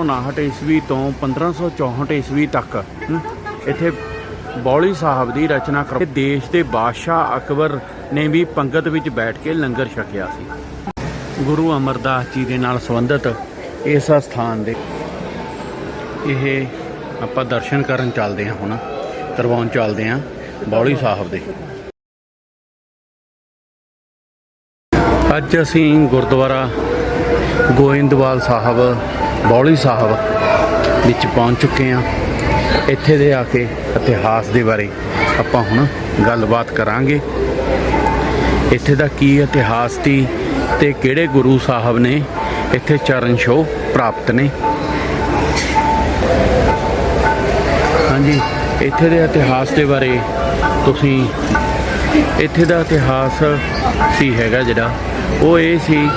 59 ਈਸਵੀ ਤੋਂ 1564 ਈਸਵੀ ਤੱਕ ਇੱਥੇ ਬੌਲੀ ਸਾਹਿਬ ਦੀ ਰਚਨਾ ਕਰ। ਦੇਸ਼ ਦੇ ਬਾਦਸ਼ਾਹ ਅਕਬਰ ਨੇ ਵੀ ਪੰਗਤ ਵਿੱਚ ਬੈਠ ਕੇ ਲੰਗਰ ਛਕਿਆ ਸੀ। ਗੁਰੂ ਅਮਰਦਾਸ ਜੀ ਦੇ ਨਾਲ ਸੰਬੰਧਿਤ ਇਸ ਸਥਾਨ ਦੇ ਇਹ ਆਪਾਂ ਦਰਸ਼ਨ ਕਰਨ ਚੱਲਦੇ ਹਾਂ ਹੁਣ, ਕਰਵਾਉਣ ਚੱਲਦੇ ਹਾਂ ਬੌਲੀ ਸਾਹਿਬ ਦੇ। ਅੱਜ ਅਸੀਂ ਗੁਰਦੁਆਰਾ ਗੋਇੰਦਵਾਲ ਸਾਹਿਬ ਬੌਲੀ ਸਾਹਿਬ ਵਿੱਚ ਪਹੁੰਚ ਚੁੱਕੇ ਹਾਂ। ਇੱਥੇ ਦੇ ਆ ਕੇ ਇਤਿਹਾਸ ਦੇ ਬਾਰੇ ਆਪਾਂ ਹੁਣ ਗੱਲਬਾਤ ਕਰਾਂਗੇ। ਇੱਥੇ ਦਾ ਕੀ ਇਤਿਹਾਸ ਸੀ ਤੇ ਕਿਹੜੇ ਗੁਰੂ ਸਾਹਿਬ ਨੇ ਇੱਥੇ ਚਰਨ ਛੋਹ ਪ੍ਰਾਪਤ ਨੇ? ਹਾਂਜੀ, ਇੱਥੇ ਦੇ ਇਤਿਹਾਸ ਦੇ ਬਾਰੇ ਤੁਸੀਂ, ਇੱਥੇ ਦਾ ਇਤਿਹਾਸ ਸੀ ਹੈਗਾ ਜਿਹੜਾ, ਉਹ ਇਹ ਸੀ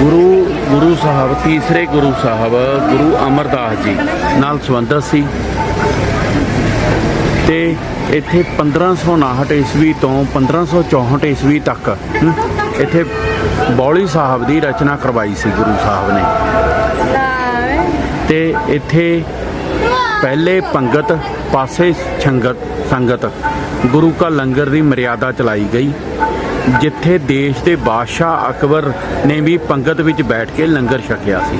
ਗੁਰੂ ਗੁਰੂ ਸਾਹਿਬ, ਤੀਸਰੇ ਗੁਰੂ ਸਾਹਿਬ, ਗੁਰੂ ਅਮਰਦਾਸ ਜੀ, ਨਾਲ ਸੰਬੰਧਿਤ ਸੀ। ਤੇ ਇੱਥੇ 1559 ਈਸਵੀ ਤੋਂ 1564 ਈਸਵੀ ਤੱਕ ਇੱਥੇ ਬੌਲੀ ਸਾਹਿਬ ਦੀ ਰਚਨਾ ਕਰਵਾਈ ਸੀ ਗੁਰੂ ਸਾਹਿਬ ਨੇ। ਤੇ ਇੱਥੇ ਪਹਿਲੇ ਪੰਗਤ ਪਾਸੇ ਸੰਗਤ ਸੰਗਤ, ਗੁਰੂ ਕਾ ਲੰਗਰ ਦੀ ਮਰਿਆਦਾ ਚਲਾਈ ਗਈ। ਜਿੱਥੇ ਦੇਸ਼ ਦੇ ਬਾਦਸ਼ਾਹ ਅਕਬਰ ਨੇ ਵੀ ਪੰਗਤ ਵਿੱਚ ਬੈਠ ਕੇ ਲੰਗਰ ਛਕਿਆ ਸੀ।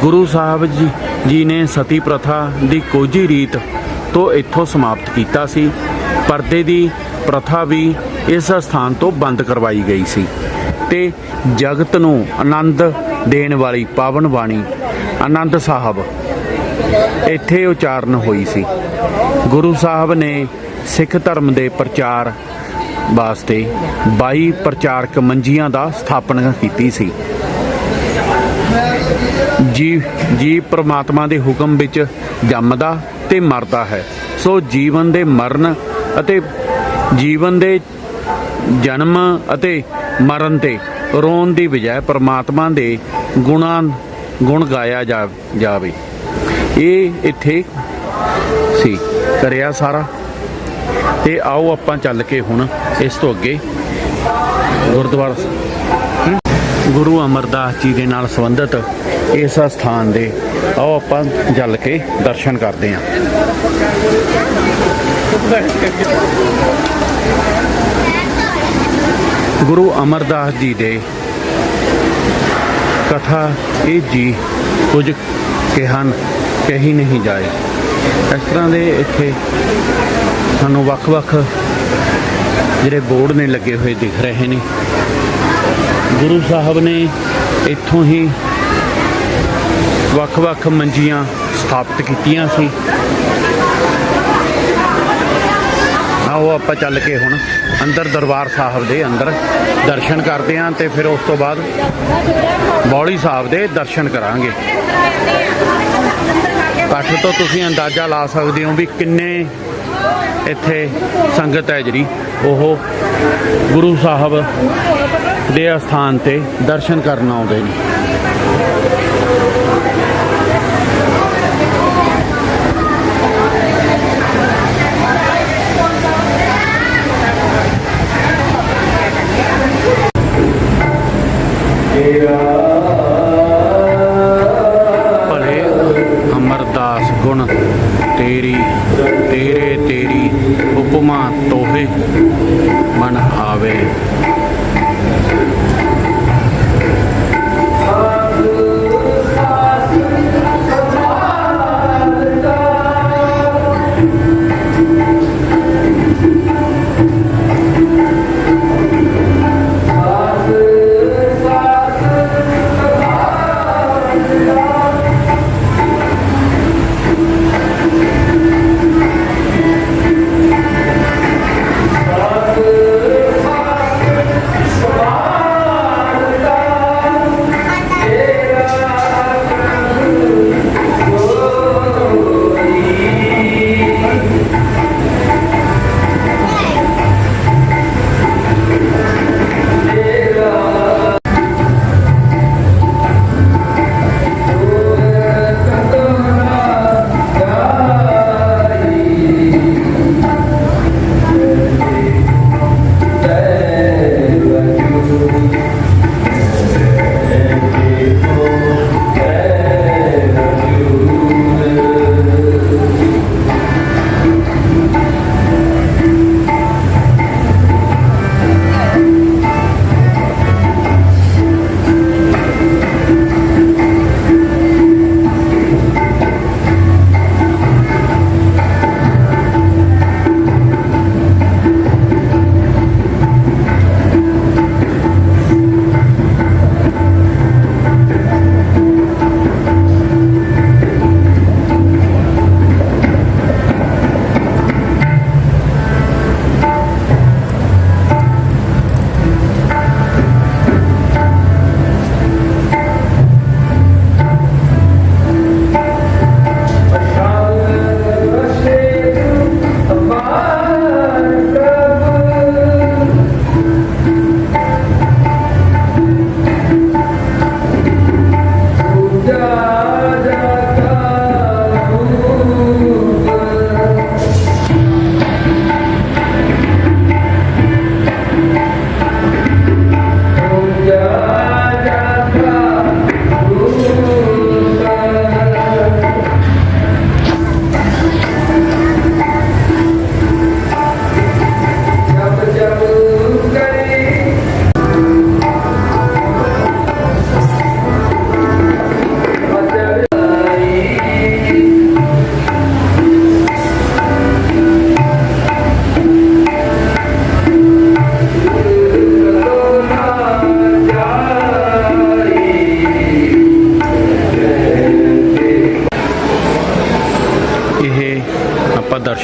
ਗੁਰੂ ਸਾਹਿਬ ਜੀ ਜੀ ਨੇ ਸਤੀ ਪ੍ਰਥਾ ਦੀ ਕੋਝੀ ਰੀਤ ਤੋਂ ਇੱਥੋਂ ਸਮਾਪਤ ਕੀਤਾ ਸੀ। ਪਰਦੇ ਦੀ ਪ੍ਰਥਾ ਵੀ ਇਸ ਸਥਾਨ ਤੋਂ ਬੰਦ ਕਰਵਾਈ ਗਈ ਸੀ। ਤੇ ਜਗਤ ਨੂੰ ਆਨੰਦ ਦੇਣ ਵਾਲੀ ਪਾਵਨ ਬਾਣੀ ਆਨੰਦ ਸਾਹਿਬ ਇੱਥੇ ਉਚਾਰਨ ਹੋਈ ਸੀ। ਗੁਰੂ ਸਾਹਿਬ ਨੇ ਸਿੱਖ ਧਰਮ ਦੇ ਪ੍ਰਚਾਰ ਵਾਸਤੇ 22 ਪ੍ਰਚਾਰਕ ਮੰਜੀਆਂ ਦਾ ਸਥਾਪਨਾ ਕੀਤੀ ਸੀ। ਜੀ ਜੀ ਪ੍ਰਮਾਤਮਾ ਦੇ ਹੁਕਮ ਵਿੱਚ ਜੰਮਦਾ ਤੇ ਮਰਦਾ ਹੈ। ਸੋ ਜੀਵਨ ਦੇ ਮਰਨ ਅਤੇ ਜੀਵਨ ਦੇ ਜਨਮ ਅਤੇ ਮਰਨ ਤੇ ਰੋਣ ਦੀ ਬਜਾਏ ਪ੍ਰਮਾਤਮਾ ਦੇ ਗੁਣਾਂ, ਗੁਣ ਗਾਇਆ ਜਾ- ਜਾਵੇ। ਇਹ ਇੱਥੇ ਸੀ। ਕਰਿਆ ਸਾਰਾ। ਤੇ ਆਓ ਆਪਾਂ ਚੱਲ ਕੇ ਹੁਣ ਇਸ ਤੋਂ ਅੱਗੇ ਗੁਰਦੁਆਰਾ ਗੁਰੂ ਅਮਰਦਾਸ ਜੀ ਦੇ ਨਾਲ ਸੰਬੰਧਿਤ ਇਸ ਸਥਾਨ ਦੇ ਆਓ ਆਪਾਂ ਜਲ ਕੇ ਦਰਸ਼ਨ ਕਰਦੇ ਹਾਂ। ਗੁਰੂ ਅਮਰਦਾਸ ਜੀ ਦੇ ਕਥਾ ਇਹ ਜੀ ਕੁਝ ਕਿਹਾਨ ਕਹੀ ਨਹੀਂ ਜਾਏ। ਇਸ ਤਰ੍ਹਾਂ ਦੇ ਇੱਥੇ ਸਾਨੂੰ ਵੱਖ-ਵੱਖ ਜਿਹੜੇ ਬੋਰਡ ਨੇ ਲੱਗੇ ਹੋਏ ਦਿਖ ਰਹੇ ਨੇ। ਗੁਰੂ ਸਾਹਿਬ ਨੇ ਇੱਥੋਂ ਹੀ ਵੱਖ-ਵੱਖ ਮੰਜੀਆਂ ਸਥਾਪਿਤ ਕੀਤੀਆਂ ਸੀ। ਆਓ ਆਪਾਂ ਚੱਲ ਕੇ ਹੁਣ ਅੰਦਰ ਦਰਬਾਰ ਸਾਹਿਬ ਦੇ ਅੰਦਰ ਦਰਸ਼ਨ ਕਰਦੇ ਹਾਂ ਤੇ ਫਿਰ ਉਸ ਤੋਂ ਬਾਅਦ ਬੌਲੀ ਸਾਹਿਬ ਦੇ ਦਰਸ਼ਨ ਕਰਾਂਗੇ। ਇਕੱਠ ਤੋਂ ਤੁਸੀਂ ਅੰਦਾਜ਼ਾ ਲਾ ਸਕਦੇ ਹੋ ਵੀ ਕਿੰਨੇ ਇੱਥੇ ਸੰਗਤ ਹੈ ਜਿਹੜੀ। ਉਹ ਗੁਰੂ ਸਾਹਿਬ ਦੇ ਅਸਥਾਨ ਤੇ ਦਰਸ਼ਨ ਕਰਨ ਆਉਂਦੇ ਨੇ। ਭਲੇ ਅਮਰਦਾਸ ਗੁਣ ਤੇਰੀ, ਤੇਰੇ ઉપમા તોહે મન આવે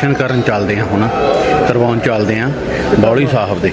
ਦਰਸ਼ਨ ਕਰਨ ਚੱਲਦੇ ਹਾਂ ਹੁਣ ਕਰਵਾਉਣ ਚੱਲਦੇ ਹਾਂ ਬੌਲੀ ਸਾਹਿਬ ਦੇ।